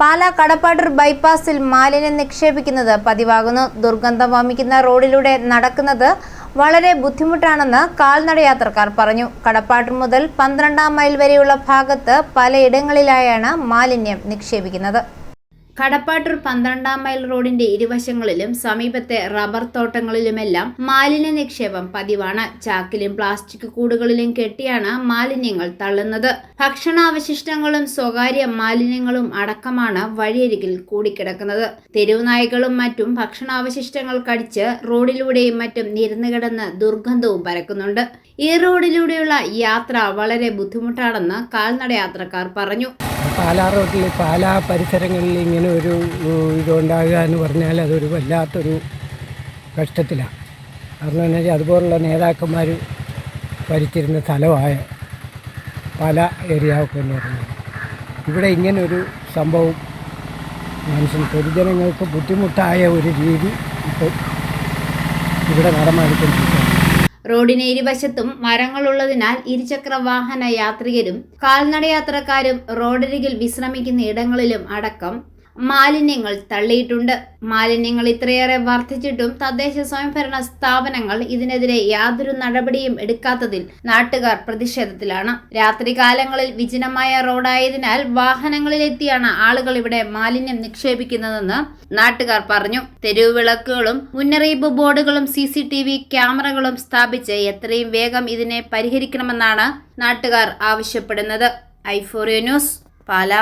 പാലാ കടപ്പാട്ടൂർ ബൈപ്പാസിൽ മാലിന്യം നിക്ഷേപിക്കുന്നത് പതിവാകുന്നു. ദുർഗന്ധം വമിക്കുന്ന റോഡിലൂടെ നടക്കുന്നത് വളരെ ബുദ്ധിമുട്ടാണെന്ന് കാൽനടയാത്രക്കാർ പറഞ്ഞു. കടപ്പാട്ടൂർ മുതൽ പന്ത്രണ്ടാം മൈൽ വരെയുള്ള ഭാഗത്ത് പലയിടങ്ങളിലായാണ് മാലിന്യം നിക്ഷേപിക്കുന്നത്. കടപ്പാട്ടൂർ പന്ത്രണ്ടാം മൈൽ റോഡിന്റെ ഇരുവശങ്ങളിലും സമീപത്തെ റബ്ബർ തോട്ടങ്ങളിലുമെല്ലാം മാലിന്യ നിക്ഷേപം പതിവാണ്. ചാക്കിലും പ്ലാസ്റ്റിക് കൂടുകളിലും കെട്ടിയാണ് മാലിന്യങ്ങൾ തള്ളുന്നത്. ഭക്ഷണാവശിഷ്ടങ്ങളും സ്വകാര്യ മാലിന്യങ്ങളും അടക്കമാണ് വഴിയരികിൽ കൂടിക്കിടക്കുന്നത്. തെരുവുനായ്കളും മറ്റും ഭക്ഷണാവശിഷ്ടങ്ങൾ കടിച്ച് റോഡിലൂടെയും മറ്റും നിരന്നു കിടന്ന് ദുർഗന്ധവും പരക്കുന്നുണ്ട്. ഈ റോഡിലൂടെയുള്ള യാത്ര വളരെ ബുദ്ധിമുട്ടാണെന്ന് കാൽനടയാത്രക്കാർ പറഞ്ഞു. പാലാ റോഡിൽ പാലാ പരിസരങ്ങളിൽ ഇങ്ങനെ ഒരു ഇതുണ്ടാകുക എന്ന് പറഞ്ഞാൽ അതൊരു വല്ലാത്തൊരു കഷ്ടത്തിലാണ്. കാരണം എന്ന് വെച്ചാൽ അതുപോലുള്ള നേതാക്കന്മാർ ഭരിച്ചിരുന്ന സ്ഥലമായ പല ഏരിയ ഒക്കെ എന്ന് പറഞ്ഞാൽ. ഇവിടെ ഇങ്ങനൊരു സംഭവം മനുഷ്യൻ പൊതുജനങ്ങൾക്ക് ബുദ്ധിമുട്ടായ ഒരു രീതി ഇപ്പോൾ ഇവിടെ നടമാടിക്കൊണ്ടിരിക്കുകയാണ് റോഡിന് ഇരുവശത്തും മരങ്ങളുള്ളതിനാൽ ഇരുചക്ര വാഹന യാത്രികരും കാൽനടയാത്രക്കാരും റോഡരികിൽ വിശ്രമിക്കുന്ന ഇടങ്ങളിലും അടക്കം മാലിന്യങ്ങൾ തള്ളിയിട്ടുണ്ട്. മാലിന്യങ്ങൾ ഇത്രയേറെ വർദ്ധിച്ചിട്ടും തദ്ദേശ സ്വയംഭരണ സ്ഥാപനങ്ങൾ ഇതിനെതിരെ യാതൊരു നടപടിയും എടുക്കാത്തതിൽ നാട്ടുകാർ പ്രതിഷേധത്തിലാണ്. രാത്രികാലങ്ങളിൽ വിജനമായ റോഡായതിനാൽ വാഹനങ്ങളിലെത്തിയാണ് ആളുകൾ ഇവിടെ മാലിന്യം നിക്ഷേപിക്കുന്നതെന്ന് നാട്ടുകാർ പറഞ്ഞു. തെരുവ് വിളക്കുകളും മുന്നറിയിപ്പ് ബോർഡുകളും സി സി ടി വി ക്യാമറകളും സ്ഥാപിച്ച് എത്രയും വേഗം ഇതിനെ പരിഹരിക്കണമെന്നാണ് നാട്ടുകാർ ആവശ്യപ്പെടുന്നത്. ഐഫോറിയോ ന്യൂസ് പാല.